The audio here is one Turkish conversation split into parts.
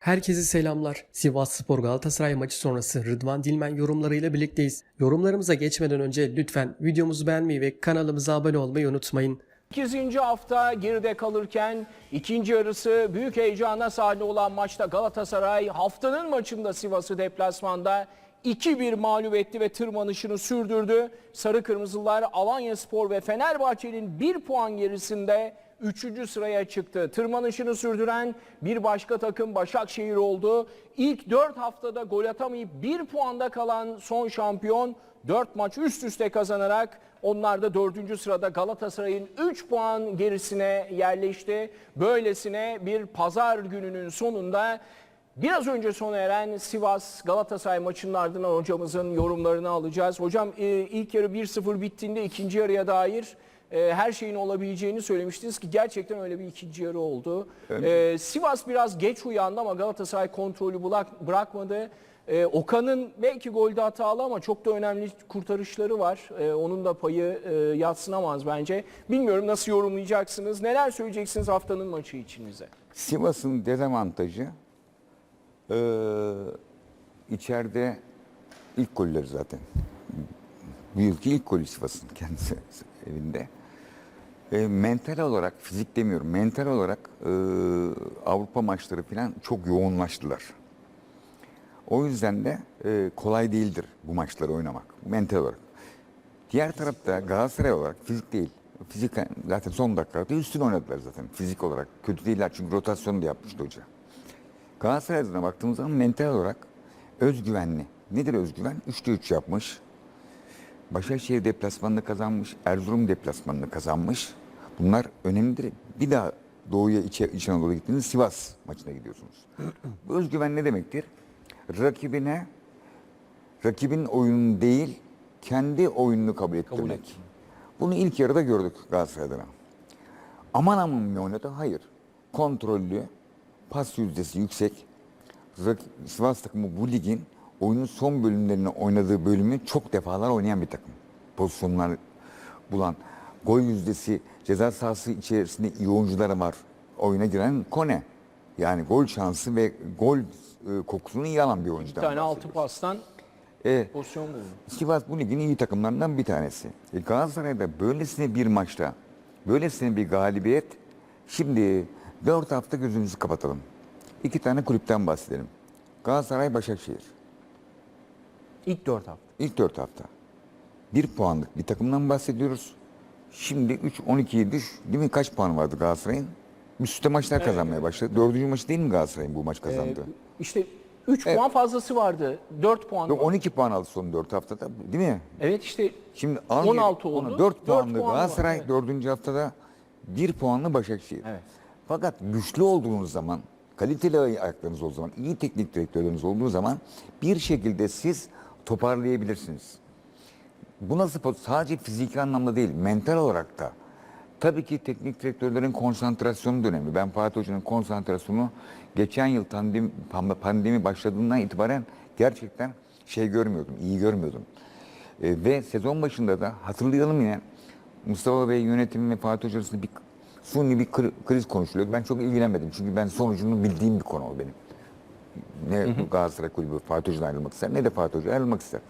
Herkese selamlar. Sivas Spor Galatasaray maçı sonrası Rıdvan Dilmen yorumlarıyla birlikteyiz. Yorumlarımıza geçmeden önce lütfen videomuzu beğenmeyi ve kanalımıza abone olmayı unutmayın. 8. hafta geride kalırken ikinci yarısı büyük heyecana sahne olan maçta Galatasaray haftanın maçında Sivas'ı deplasmanda 2-1 mağlup etti ve tırmanışını sürdürdü. Sarı Kırmızılar Alanya Spor ve Fenerbahçe'nin 1 puan gerisinde 3. sıraya çıktı. Tırmanışını sürdüren bir başka takım Başakşehir oldu. İlk 4 haftada gol atamayıp 1 puanda kalan son şampiyon 4 maç üst üste kazanarak onlar da 4. sırada Galatasaray'ın 3 puan gerisine yerleşti. Böylesine bir pazar gününün sonunda biraz önce sona eren Sivas Galatasaray maçının ardından hocamızın yorumlarını alacağız. Hocam e, ilk yarı 1-0 bittiğinde ikinci yarıya dair e, her şeyin olabileceğini söylemiştiniz ki gerçekten öyle bir ikinci yarı oldu. E, Sivas biraz geç uyandı ama Galatasaray kontrolü bırak- bırakmadı. E, Okan'ın belki golde hatalı ama çok da önemli kurtarışları var. E, onun da payı e, yatsınamaz bence. Bilmiyorum nasıl yorumlayacaksınız. Neler söyleyeceksiniz haftanın maçı için bize? Sivas'ın dezavantajı eee içeride ilk golleri zaten. Bu yılki ilk golü Sivas'ın kendisi evinde. E, mental olarak, fizik demiyorum, mental olarak eee, Avrupa maçları falan çok yoğunlaştılar. O yüzden de e, kolay değildir bu maçları oynamak mental olarak. Diğer tarafta Galatasaray olarak fizik değil. Fizik zaten son dakikalarda üstün oynadılar zaten fizik olarak. Kötü değiller çünkü rotasyonu da yapmıştı hoca. Galatasaray adına baktığımız zaman mental olarak özgüvenli. Nedir özgüven? 3'te 3 yapmış. Başakşehir deplasmanını kazanmış. Erzurum deplasmanını kazanmış. Bunlar önemlidir. Bir daha Doğu'ya İç, İç Anadolu'ya gittiğinizde Sivas maçına gidiyorsunuz. Bu özgüven ne demektir? Rakibine rakibin oyununu değil kendi oyununu kabul ettirmek. Bunu ilk yarıda gördük Galatasaray'da. Aman aman mı oynadı? Hayır. Kontrollü, pas yüzdesi yüksek. Sivas takımı bu ligin oyunun son bölümlerini oynadığı bölümü çok defalar oynayan bir takım. Pozisyonlar bulan, gol yüzdesi, ceza sahası içerisinde iyi oyuncuları var. Oyuna giren Kone. Yani gol şansı ve gol e, kokusunu iyi alan bir Bir oyuncudan tane altı pastan E, pozisyon buldu. Sivas bu ligin iyi takımlarından bir tanesi. E Galatasaray'da böylesine bir maçta, böylesine bir galibiyet. Şimdi 4 hafta gözümüzü kapatalım. İki tane kulüpten bahsedelim. Galatasaray, Başakşehir. İlk 4 hafta. İlk 4 hafta. Bir puanlık bir takımdan bahsediyoruz. Şimdi 3-12'ye düş. Değil mi? Kaç puan vardı Galatasaray'ın? Üst üste maçlar kazanmaya başladı. Dördüncü maçı değil mi Galatasaray'ın bu maç kazandı? İşte 3 puan fazlası vardı. 4 puan. Var. 12 puan aldı son 4 haftada. Değil mi? Evet işte Şimdi al 16 geri- oldu. ona 4 Dört puanlı puan var, Galatasaray evet. 4. haftada 1 puanlı Başakşehir. Evet. Fakat güçlü olduğunuz zaman, kaliteli ayaklarınız olduğu zaman, iyi teknik direktörleriniz olduğu zaman bir şekilde siz toparlayabilirsiniz. Bu nasıl sadece fiziki anlamda değil, mental olarak da. Tabii ki teknik direktörlerin konsantrasyonu da önemli. Ben Fatih Hoca'nın konsantrasyonu geçen yıl pandemi, pandemi başladığından itibaren gerçekten şey görmüyordum, iyi görmüyordum. E, ve sezon başında da hatırlayalım yine Mustafa Bey yönetimi ve Fatih Hoca arasında bir suni bir kri- kriz konuşuluyor. Ben çok ilgilenmedim çünkü ben sonucunu bildiğim bir konu o benim. Ne Galatasaray Kulübü Fatih Hoca'dan ayrılmak ister ne de Fatih Hoca ayrılmak ister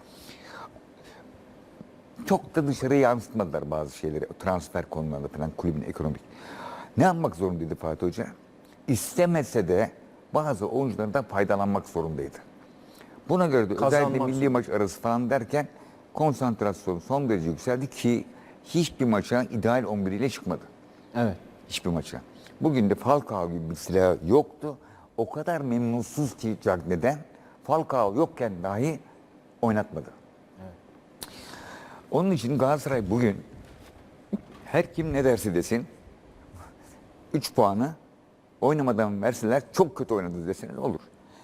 çok da dışarı yansıtmadılar bazı şeyleri. Transfer konularında falan kulübün ekonomik. Ne yapmak zorundaydı Fatih Hoca? İstemese de bazı oyunculardan faydalanmak zorundaydı. Buna göre de Kazanmak özellikle milli maç arası falan derken konsantrasyon son derece yükseldi ki hiçbir maça ideal 11 ile çıkmadı. Evet. Hiçbir maça. Bugün de Falcao gibi bir silah yoktu. O kadar memnunsuz ki neden? Falcao yokken dahi oynatmadı. Onun için Galatasaray bugün her kim ne derse desin 3 puanı oynamadan verseler çok kötü oynadı deseniz olur.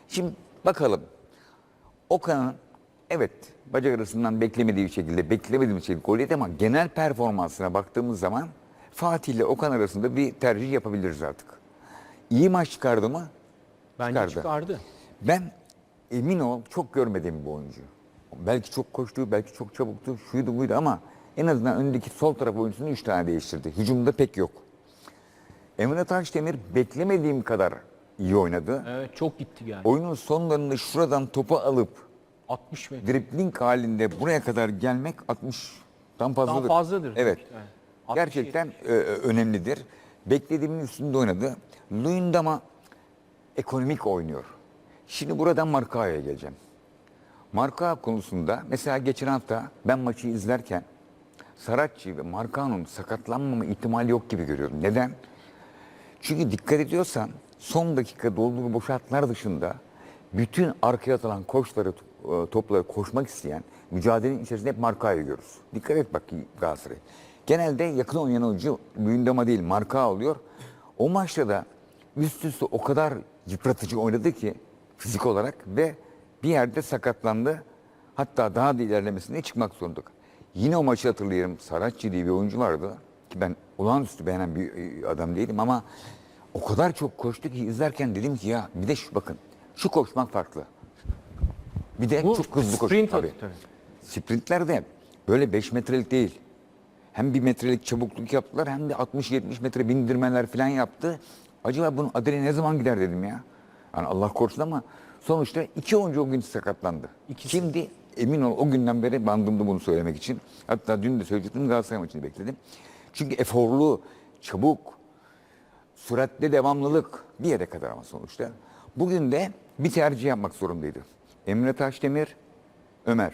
Şimdi bakalım Okan'ın evet bacak arasından beklemediği bir şekilde beklemediğim şekilde gol yedi ama genel performansına baktığımız zaman Fatih ile Okan arasında bir tercih yapabiliriz artık. İyi maç çıkardı mı? Bence Çıkardı. çıkardı. Ben emin ol çok görmediğim bir oyuncu. Belki çok koştu, belki çok çabuktu, şuydu buydu ama en azından öndeki sol taraf oyuncusunu 3 tane değiştirdi. Hücumda pek yok. Emre Taşdemir beklemediğim kadar iyi oynadı. Evet çok gitti yani. Oyunun sonlarında şuradan topu alıp 60 metre. dribling halinde buraya kadar gelmek 60'tan fazladır. fazladır. Evet. Evet. 60, Gerçekten e, önemlidir. Beklediğimin üstünde oynadı. Luyendama ekonomik oynuyor. Şimdi buradan Markao'ya geleceğim. Markao konusunda mesela geçen hafta ben maçı izlerken Saratçı ve Markao'nun sakatlanmama ihtimali yok gibi görüyorum. Neden? Çünkü dikkat ediyorsan son dakika dolduğu boşaltlar dışında bütün arkaya atılan koşları, e, topları koşmak isteyen mücadelenin içerisinde hep Markao'yu görürüz. Dikkat et bak Galatasaray. Genelde yakın oynayan oyuncu Luyendama değil Markao oluyor. O maçta da üst üste o kadar yıpratıcı oynadı ki fizik olarak ve bir yerde sakatlandı. Hatta daha da ilerlemesine çıkmak zorunda. Yine o maçı hatırlayırım. Saratçı diye bir oyuncu vardı ki ben olağanüstü beğenen bir e, adam değilim ama o kadar çok koştu ki izlerken dedim ki ya bir de şu bakın şu koşmak farklı. Bir de Bu çok hızlı koşmak. sprint tabii. tabii. Sprintlerde böyle 5 metrelik değil. Hem bir metrelik çabukluk yaptılar hem de 60-70 metre bindirmeler falan yaptı. Acaba bunun adeli ne zaman gider dedim ya. Yani Allah korusun ama sonuçta iki oyuncu o gün sakatlandı. Şimdi emin ol o günden beri bandımda bunu söylemek için. Hatta dün de söyleyecektim Galatasaray maçını bekledim. Çünkü eforlu, çabuk, süratli devamlılık bir yere kadar ama sonuçta. Bugün de bir tercih yapmak zorundaydı. Emre Taşdemir, Ömer.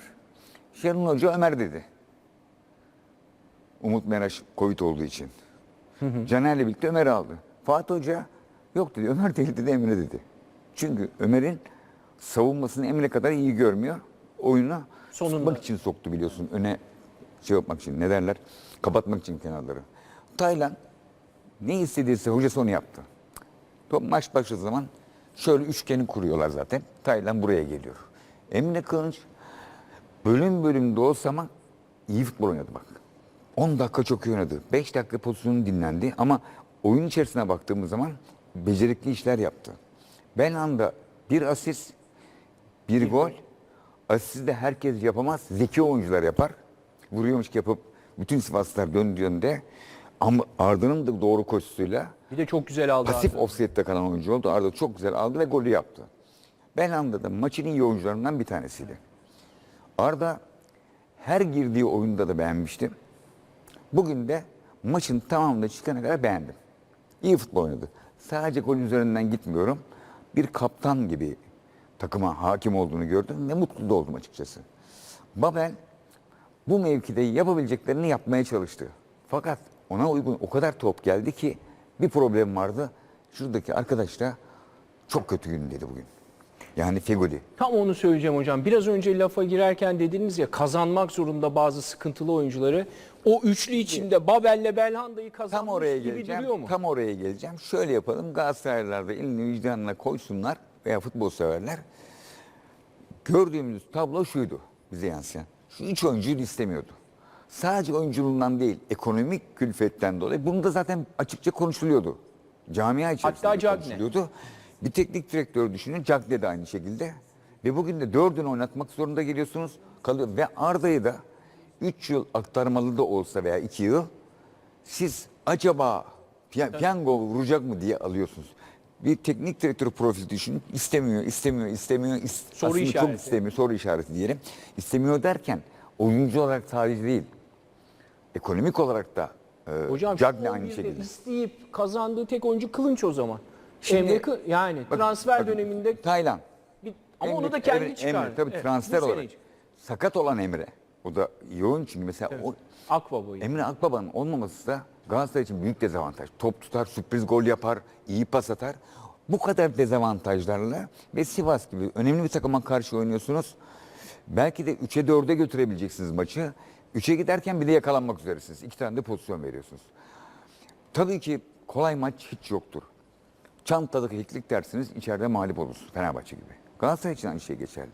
Şenol Hoca Ömer dedi. Umut Meraş Covid olduğu için. Caner'le birlikte Ömer aldı. Fatih Hoca yok dedi. Ömer değil dedi Emre dedi. Çünkü Ömer'in savunmasını Emre kadar iyi görmüyor. Oyuna Sonunda. tutmak için soktu biliyorsun. Öne şey yapmak için ne derler? Kapatmak için kenarları. Taylan ne istediyse hocası onu yaptı. Top maç başladığı zaman şöyle üçgeni kuruyorlar zaten. Taylan buraya geliyor. Emre Kılınç bölüm bölüm de olsa ama iyi futbol oynadı bak. 10 dakika çok iyi oynadı. 5 dakika pozisyonu dinlendi ama oyun içerisine baktığımız zaman becerikli işler yaptı. Belhanda bir asist, bir gol. Asist de herkes yapamaz. Zeki oyuncular yapar. Vuruyormuş yapıp bütün Sivaslılar döndüğünde ama Arda'nın da doğru koşusuyla Bir de çok güzel aldı. pasif Arda. offside'de kalan oyuncu oldu. Arda çok güzel aldı ve golü yaptı. Belhanda da maçın iyi oyuncularından bir tanesiydi. Arda her girdiği oyunda da beğenmiştim. Bugün de maçın tamamında çıkana kadar beğendim. İyi futbol oynadı. Sadece gol üzerinden gitmiyorum. Bir kaptan gibi takıma hakim olduğunu gördüm ve mutlu da oldum açıkçası. Babel bu mevkide yapabileceklerini yapmaya çalıştı. Fakat ona uygun o kadar top geldi ki bir problem vardı. Şuradaki arkadaş da çok kötü günündeydi bugün. Yani Fegoli. Tam onu söyleyeceğim hocam. Biraz önce lafa girerken dediniz ya kazanmak zorunda bazı sıkıntılı oyuncuları. O üçlü içinde Babel'le Belhanda'yı kazanmış Tam oraya gibi geleceğim. duruyor mu? Tam oraya geleceğim. Şöyle yapalım. Galatasaraylılar da elini vicdanına koysunlar veya futbol severler. Gördüğümüz tablo şuydu bize yansıyan. Şu üç oyuncuyu istemiyordu. Sadece oyunculuğundan değil, ekonomik külfetten dolayı. Bunu da zaten açıkça konuşuluyordu. Camia içerisinde Hatta Cagne. konuşuluyordu. Bir teknik direktör düşünün. Cagne de aynı şekilde. Ve bugün de dördünü oynatmak zorunda geliyorsunuz. Kalıyor. Ve Arda'yı da 3 yıl aktarmalı da olsa veya 2 yıl siz acaba piy- piyango vuracak mı diye alıyorsunuz. Bir teknik direktör profili düşünün. İstemiyor, istemiyor, istemiyor. is- Soru aslında işareti. Çok istemiyor, soru işareti diyelim. İstemiyor derken oyuncu olarak sadece değil. Ekonomik olarak da e, Hocam Cagne şu aynı 11'de şekilde. isteyip kazandığı tek oyuncu Kılınç o zaman. Şimdi- Emre yani Bakın, transfer bakın, döneminde Taylan. bir, ama Emre- onu da kendi Emre- çıkardı. Emre, tabii Evet, transfer olarak. için. Sakat olan Emre. O da iyi oyun çünkü mesela o, Akbaba'yı. Emre Akbaba'nın olmaması da Galatasaray için büyük dezavantaj. Top tutar, sürpriz gol yapar, iyi pas atar. Bu kadar dezavantajlarla ve Sivas gibi önemli bir takıma karşı oynuyorsunuz. Belki de 3'e 4'e götürebileceksiniz maçı. 3'e giderken bir de yakalanmak üzeresiniz. İki tane de pozisyon veriyorsunuz. Tabii ki kolay maç hiç yoktur. Çantada keklik dersiniz, içeride mağlup olursunuz. Fenerbahçe gibi. Galatasaray için aynı şey geçerli.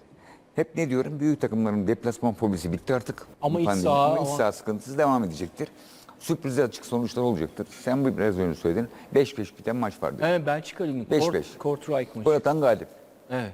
Hep ne diyorum? Büyük takımların deplasman fobisi bitti artık. Ama iç saha- iç saha sıkıntısı devam edecektir. Sürprize açık sonuçlar olacaktır. Sen bu biraz önce söyledin. 5-5 biten maç vardı. Evet Belçika Ligi. 5-5. Kort, Kortrijk maçı. Gol atan galip. Evet.